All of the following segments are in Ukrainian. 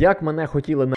як мене хотіли на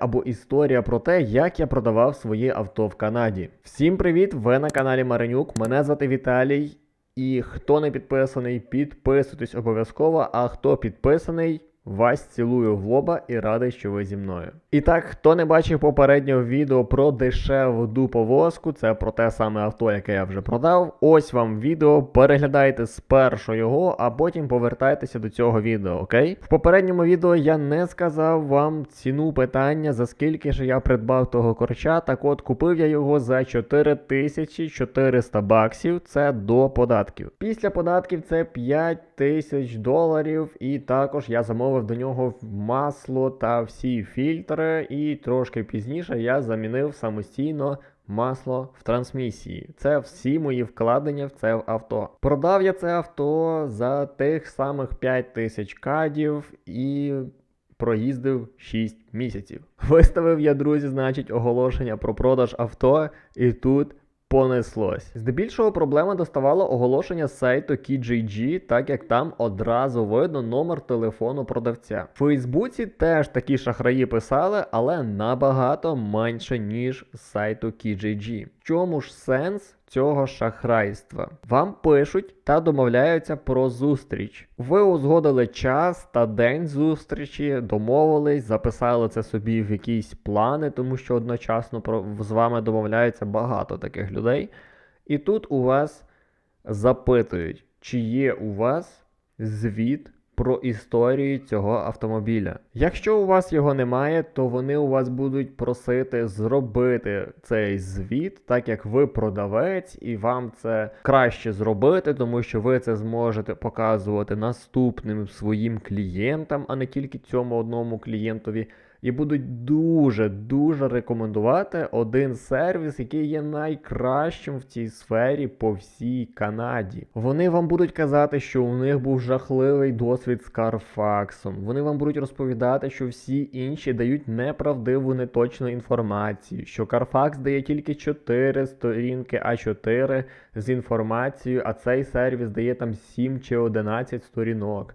або історія про те, як я продавав своє авто в Канаді. Всім привіт! Ви на каналі Маринюк. Мене звати Віталій. І хто не підписаний, підписуйтесь обов'язково. А хто підписаний, вас цілую в лоба і радий, що ви зі мною. І так, хто не бачив попереднього відео про дешеву дуповозку, це про те саме авто, яке я вже продав. Ось вам відео. Переглядайте спершу його, а потім повертайтеся до цього відео, окей? В попередньому відео я не сказав вам ціну питання, за скільки ж я придбав того корча. Так от купив я його за 4400 баксів. Це до податків. Після податків це 5000 доларів, і також я замовив до нього масло та всі фільтри, і трошки пізніше я замінив самостійно. Масло в трансмісії. Це всі мої вкладення в це авто. Продав я це авто за тих самих 5 тисяч кадів і проїздив 6 місяців. Виставив я, друзі, значить, оголошення про продаж авто, і тут понеслось. Здебільшого проблема доставала оголошення сайту KJG, так як там одразу видно номер телефону продавця. В Фейсбуці теж такі шахраї писали, але набагато менше, ніж сайту KJG. Чому ж сенс? Цього шахрайства вам пишуть та домовляються про зустріч. Ви узгодили час та день зустрічі, домовились, записали це собі в якісь плани, тому що одночасно з вами домовляються багато таких людей. І тут у вас запитують, чи є у вас звіт про історію цього автомобіля. Якщо у вас його немає, то вони у вас будуть просити зробити цей звіт, так як ви продавець, і вам це краще зробити, тому що ви це зможете показувати наступним своїм клієнтам, а не тільки цьому одному клієнтові. І будуть дуже-дуже рекомендувати один сервіс, який є найкращим в цій сфері по всій Канаді. Вони вам будуть казати, що у них був жахливий досвід з Carfax. Вони вам будуть розповідати, що всі інші дають неправдиву неточну інформацію, що Carfax дає тільки 4 сторінки А4 з інформацією, а цей сервіс дає там 7 чи 11 сторінок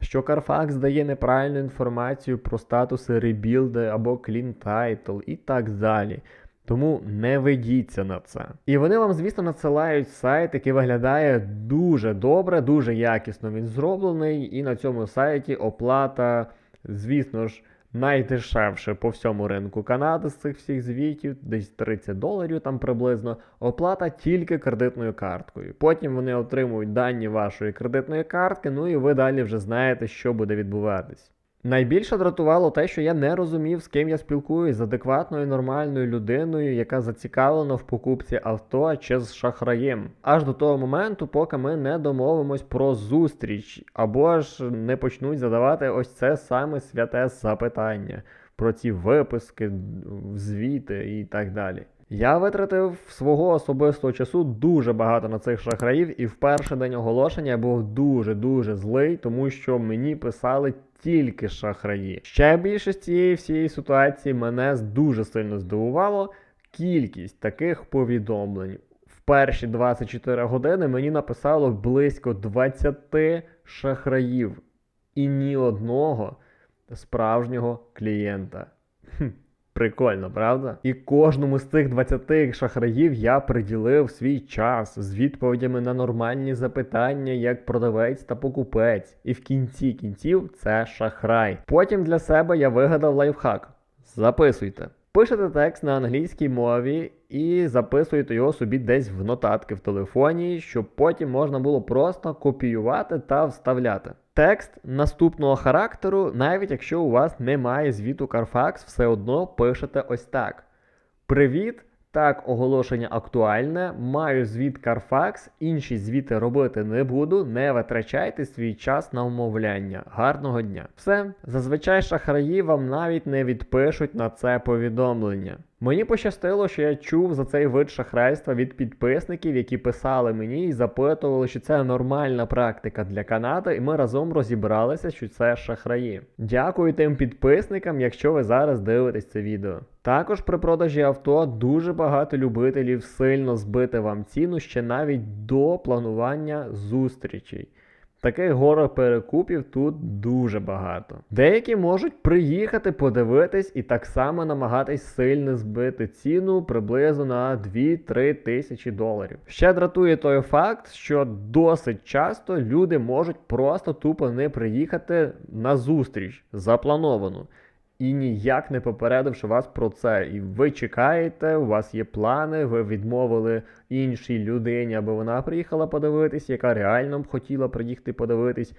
що Carfax дає неправильну інформацію про статуси ребілди або Clean Title і так далі. Тому не ведіться на це. І вони вам, звісно, надсилають сайт, який виглядає дуже добре, дуже якісно він зроблений, і на цьому сайті оплата, звісно ж найдешевше по всьому ринку Канади з цих всіх звітів, десь 30 доларів там приблизно. Оплата тільки кредитною карткою. Потім вони отримують дані вашої кредитної картки, ну і ви далі вже знаєте, що буде відбуватись. Найбільше дратувало те, що я не розумів, з ким я спілкуюсь з адекватною нормальною людиною, яка зацікавлена в покупці авто чи з шахраєм. Аж до того моменту, поки ми не домовимось про зустріч, або ж не почнуть задавати ось це саме святе запитання про ці виписки, звіти і так далі. Я витратив свого особистого часу дуже багато на цих шахраїв, і в перший день оголошення я був дуже-дуже злий, тому що мені писали тільки шахраї. Ще більше з цієї всієї ситуації мене дуже сильно здивувало кількість таких повідомлень. В перші 24 години мені написало близько 20 шахраїв і ні одного справжнього клієнта. Прикольно, правда? І кожному з цих 20 шахраїв я приділив свій час з відповідями на нормальні запитання, як продавець та покупець. І в кінці кінців це шахрай. Потім для себе я вигадав лайфхак. Записуйте. Пишете текст на англійській мові і записуєте його собі десь в нотатки в телефоні, щоб потім можна було просто копіювати та вставляти. Текст наступного характеру, навіть якщо у вас немає звіту Carfax, все одно пишете ось так. Привіт! Так, оголошення актуальне. Маю звіт Carfax, інші звіти робити не буду. Не витрачайте свій час на умовляння. Гарного дня! Все, зазвичай шахраї вам навіть не відпишуть на це повідомлення. Мені пощастило, що я чув за цей вид шахрайства від підписників, які писали мені і запитували, що це нормальна практика для Канади, і ми разом розібралися, що це шахраї. Дякую тим підписникам, якщо ви зараз дивитесь це відео. Також при продажі авто дуже багато любителів сильно збити вам ціну ще навіть до планування зустрічей. Таких горох перекупів тут дуже багато. Деякі можуть приїхати подивитись і так само намагатись сильно збити ціну приблизно на 2-3 тисячі доларів. Ще дратує той факт, що досить часто люди можуть просто тупо не приїхати на зустріч заплановану. І ніяк не попередивши вас про це. І ви чекаєте, у вас є плани, ви відмовили іншій людині, аби вона приїхала подивитись, яка реально б хотіла приїхати подивитись.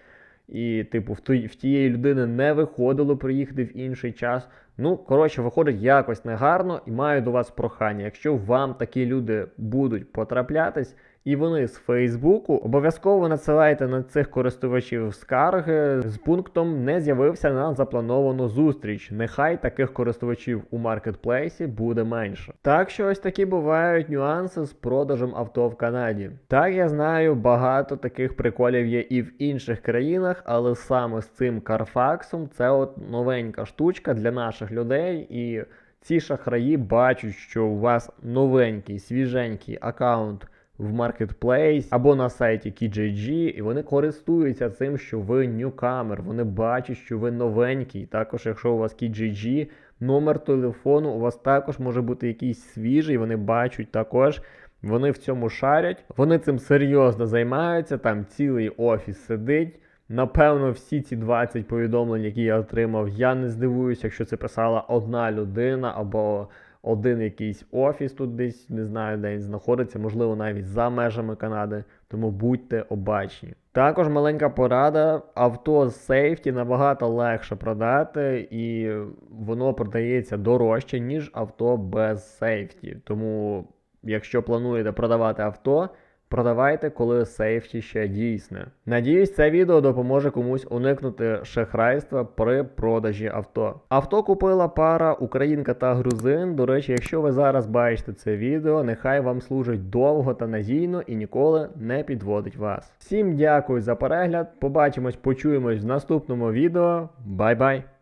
І, типу, в, той, в тієї людини не виходило приїхати в інший час. Ну, коротше, виходить якось негарно і маю до вас прохання. Якщо вам такі люди будуть потраплятись, і вони з Фейсбуку обов'язково надсилайте на цих користувачів скарги з пунктом не з'явився на заплановану зустріч. Нехай таких користувачів у маркетплейсі буде менше. Так що ось такі бувають нюанси з продажем авто в Канаді. Так я знаю, багато таких приколів є і в інших країнах, але саме з цим Carfax це от новенька штучка для наших людей і. Ці шахраї бачать, що у вас новенький, свіженький аккаунт в Marketplace або на сайті KJG, і вони користуються цим, що ви ньюкамер. Вони бачать, що ви новенький. Також, якщо у вас KJG, номер телефону у вас також може бути якийсь свіжий. Вони бачать також. Вони в цьому шарять, вони цим серйозно займаються. Там цілий офіс сидить. Напевно, всі ці 20 повідомлень, які я отримав, я не здивуюся, якщо це писала одна людина або один якийсь офіс тут десь, не знаю, де він знаходиться, можливо, навіть за межами Канади. Тому будьте обачні. Також маленька порада: авто з сейфті набагато легше продати, і воно продається дорожче, ніж авто без сейфті. Тому, якщо плануєте продавати авто, Продавайте, коли сейфті ще дійсне. Надіюсь, це відео допоможе комусь уникнути шахрайства при продажі авто. Авто купила пара українка та грузин. До речі, якщо ви зараз бачите це відео, нехай вам служить довго та надійно і ніколи не підводить вас. Всім дякую за перегляд. Побачимось, почуємось в наступному відео. Бай-бай!